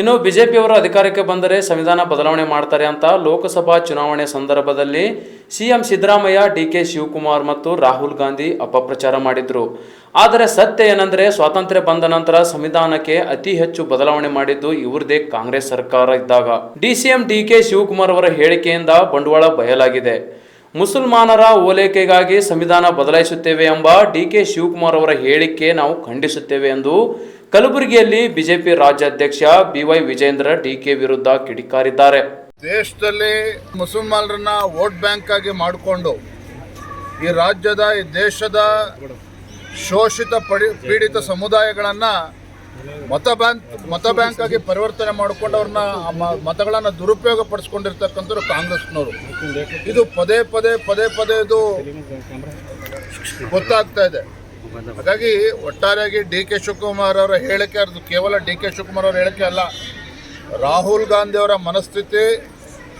ಇನ್ನು ಬಿಜೆಪಿಯವರು ಅಧಿಕಾರಕ್ಕೆ ಬಂದರೆ ಸಂವಿಧಾನ ಬದಲಾವಣೆ ಮಾಡ್ತಾರೆ ಅಂತ ಲೋಕಸಭಾ ಚುನಾವಣೆ ಸಂದರ್ಭದಲ್ಲಿ ಸಿಎಂ ಸಿದ್ದರಾಮಯ್ಯ ಡಿಕೆ ಶಿವಕುಮಾರ್ ಮತ್ತು ರಾಹುಲ್ ಗಾಂಧಿ ಅಪಪ್ರಚಾರ ಮಾಡಿದ್ರು. ಆದರೆ ಸತ್ಯ ಏನಂದ್ರೆ ಸ್ವಾತಂತ್ರ್ಯ ಬಂದ ನಂತರ ಸಂವಿಧಾನಕ್ಕೆ ಅತಿ ಹೆಚ್ಚು ಬದಲಾವಣೆ ಮಾಡಿದ್ದು ಇವರದೇ ಕಾಂಗ್ರೆಸ್ ಸರ್ಕಾರ ಇದ್ದಾಗ. ಡಿಸಿಎಂ ಡಿ ಕೆ ಶಿವಕುಮಾರ್ ಅವರ ಹೇಳಿಕೆಯಿಂದ ಬಂಡವಾಳ ಬಯಲಾಗಿದೆ. ಮುಸಲ್ಮಾನರ ಓಲೈಕೆಗಾಗಿ ಸಂವಿಧಾನ ಬದಲಾಯಿಸುತ್ತೇವೆ ಎಂಬ ಡಿ ಕೆ ಶಿವಕುಮಾರ್ ಅವರ ಹೇಳಿಕೆ ನಾವು ಖಂಡಿಸುತ್ತೇವೆ ಎಂದು ಕಲಬುರಗಿಯಲ್ಲಿ ಬಿಜೆಪಿ ರಾಜ್ಯಾಧ್ಯಕ್ಷ ಬಿವೈ ವಿಜೇಂದ್ರ ಡಿಕೆ ವಿರುದ್ಧ ಕಿಡಿಕಾರಿದ್ದಾರೆ. ದೇಶದಲ್ಲಿ ಮುಸಲ್ಮಾನರನ್ನ ವೋಟ್ ಬ್ಯಾಂಕ್ ಆಗಿ ಮಾಡಿಕೊಂಡು ಈ ರಾಜ್ಯದ, ಈ ದೇಶದ ಶೋಷಿತ ಪಡಿ, ಪೀಡಿತ ಸಮುದಾಯಗಳನ್ನು ಮತ ಬ್ಯಾಂಕ್ ಮತ ಬ್ಯಾಂಕ್ ಆಗಿ ಪರಿವರ್ತನೆ ಮಾಡಿಕೊಂಡು ಅವ್ರನ್ನ ಮತಗಳನ್ನ ದುರುಪಯೋಗ ಪಡಿಸ್ಕೊಂಡಿರ್ತಕ್ಕಂಥವ್ರು ಕಾಂಗ್ರೆಸ್ನವರು. ಇದು ಪದೇ ಪದೇ ಪದೇ ಪದೇ ಇದು ಗೊತ್ತಾಗ್ತಾ ಇದೆ. ಹಾಗಾಗಿ ಒಟ್ಟಾರೆಯಾಗಿ ಡಿ ಕೆ ಶಿವಕುಮಾರ್ ಅವರ ಹೇಳಿಕೆ, ಅದು ಕೇವಲ ಡಿ ಕೆ ಶಿವಕುಮಾರ್ ಅವರ ಹೇಳಿಕೆ ಅಲ್ಲ. ರಾಹುಲ್ ಗಾಂಧಿ ಅವರ ಮನಸ್ಥಿತಿ,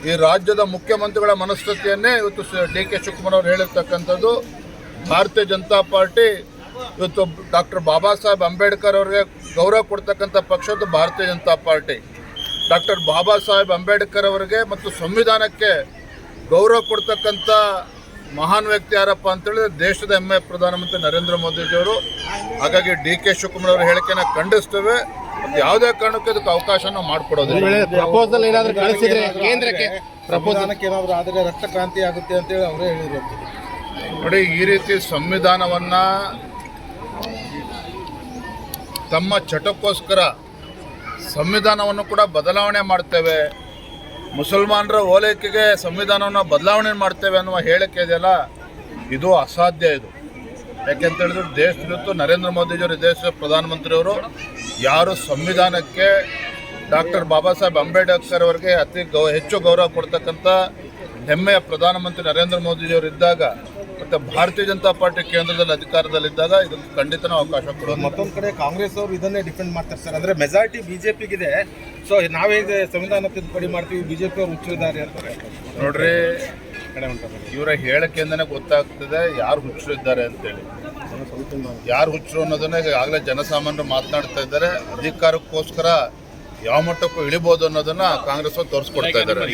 ಈ ರಾಜ್ಯದ ಮುಖ್ಯಮಂತ್ರಿಗಳ ಮನಸ್ಥಿತಿಯನ್ನೇ ಇವತ್ತು ಡಿ ಕೆ ಶಿವಕುಮಾರ್ ಅವರು ಹೇಳಿರ್ತಕ್ಕಂಥದ್ದು. ಭಾರತೀಯ ಜನತಾ ಪಾರ್ಟಿ ಇವತ್ತು ಡಾಕ್ಟರ್ ಬಾಬಾ ಸಾಹೇಬ್ ಅಂಬೇಡ್ಕರ್ ಅವರಿಗೆ ಗೌರವ ಕೊಡ್ತಕ್ಕಂಥ ಪಕ್ಷದ್ದು ಭಾರತೀಯ ಜನತಾ ಪಾರ್ಟಿ. ಡಾಕ್ಟರ್ ಬಾಬಾ ಸಾಹೇಬ್ ಅಂಬೇಡ್ಕರ್ ಅವರಿಗೆ ಮತ್ತು ಸಂವಿಧಾನಕ್ಕೆ ಗೌರವ ಕೊಡ್ತಕ್ಕಂಥ ಮಹಾನ್ ವ್ಯಕ್ತಿ ಯಾರಪ್ಪ ಅಂತೇಳಿದ್ರೆ ದೇಶದ ಹೆಮ್ಮೆ ಪ್ರಧಾನಮಂತ್ರಿ ನರೇಂದ್ರ ಮೋದಿಜಿಯವರು. ಹಾಗಾಗಿ ಡಿ ಕೆ ಶಿವಕುಮಾರ್ ಅವರ ಹೇಳಿಕೆನ ಖಂಡಿಸ್ತೇವೆ. ಮತ್ತು ಯಾವುದೇ ಕಾರಣಕ್ಕೆ ಅದಕ್ಕೆ ಅವಕಾಶನ ಮಾಡಿಕೊಡೋದಿಲ್ಲ. ಪ್ರಪೋಸಲ್ ಏನಾದರೂ ಕಳಿಸಿದ್ರೆ ಕೇಂದ್ರಕ್ಕೆ ಪ್ರಪೋಸಲ್ಕ್ಕೆ ಏನಾದರೂ ಆದರೆ ರಕ್ತ ಕ್ರಾಂತಿ ಆಗುತ್ತೆ ಅಂತೇಳಿ ಅವರೇ ಹೇಳಿದ್ರು. ನೋಡಿ ಈ ರೀತಿ ಸಂವಿಧಾನವನ್ನ ತಮ್ಮ ಚಟಕ್ಕೋಸ್ಕರ ಸಂವಿಧಾನವನ್ನು ಕೂಡ ಬದಲಾವಣೆ ಮಾಡ್ತೇವೆ. ಮುಸಲ್ಮಾನರ ಓಲೈಕೆಗೆ ಸಂವಿಧಾನವನ್ನು ಬದಲಾವಣೆ ಮಾಡ್ತೇವೆ ಅನ್ನುವ ಹೇಳಿಕೆ ಇದೆಯಲ್ಲ, ಇದು ಅಸಾಧ್ಯ ಇದು. ಯಾಕೆಂತ ಹೇಳಿದ್ರೆ ದೇಶದಲ್ಲಿತ್ತು ನರೇಂದ್ರ ಮೋದಿಜಿಯವರು ದೇಶದ ಪ್ರಧಾನಮಂತ್ರಿಯವರು. ಯಾರು ಸಂವಿಧಾನಕ್ಕೆ ಡಾಕ್ಟರ್ ಬಾಬಾ ಸಾಹೇಬ್ ಅಂಬೇಡ್ಕರ್ ಅವರಿಗೆ ಅತಿ ಗೌ, ಹೆಚ್ಚು ಗೌರವ ಕೊಡ್ತಕ್ಕಂಥ ಹೆಮ್ಮೆಯ ಪ್ರಧಾನಮಂತ್ರಿ ನರೇಂದ್ರ ಮೋದಿಜಿಯವರು ಇದ್ದಾಗ ಮತ್ತೆ ಭಾರತೀಯ ಜನತಾ ಪಾರ್ಟಿ ಕೇಂದ್ರದಲ್ಲಿ ಅಧಿಕಾರದಲ್ಲಿದ್ದಾಗ ಇದಕ್ಕೆ ಖಂಡಿತ ನಾವು ಅವಕಾಶ ಕೊಡೋದು ಮತ್ತೊಂದು ಕಡೆ ಕಾಂಗ್ರೆಸ್ ಅವರು ಇದನ್ನೇ ಡಿಫೆಂಡ್ ಮಾಡ್ತಾರೆ ಸರ್ ಅಂದ್ರೆ ಮೆಜಾರಿಟಿ ಬಿಜೆಪಿಗಿದೆ. ಸೊ ನಾವೇ ಇದು ಸಂವಿಧಾನ ತಿದ್ದುಪಡಿ ಮಾಡ್ತೀವಿ? ಬಿಜೆಪಿ ಅವರು ಹುಚ್ಚಿದ್ದಾರೆ ಅಂತಾರೆ. ನೋಡ್ರಿ. ಇವರ ಹೇಳಿಕೆಯಿಂದನೇ ಗೊತ್ತಾಗ್ತದೆ ಯಾರು ಹುಚ್ಚರು ಇದ್ದಾರೆ ಅಂತೇಳಿ. ಯಾರು ಹುಚ್ಚರು ಅನ್ನೋದನ್ನ ಈಗಾಗಲೇ ಜನಸಾಮಾನ್ಯರು ಮಾತನಾಡ್ತಾ ಇದ್ದಾರೆ. ಅಧಿಕಾರಕ್ಕೋಸ್ಕರ ಯಾವ ಮಟ್ಟಕ್ಕೂ ಇಳಿಬೋದು ಅನ್ನೋದನ್ನ ಕಾಂಗ್ರೆಸ್ ಅವ್ರು ತೋರಿಸ್ಕೊಡ್ತಾ ಇದ್ದಾರೆ.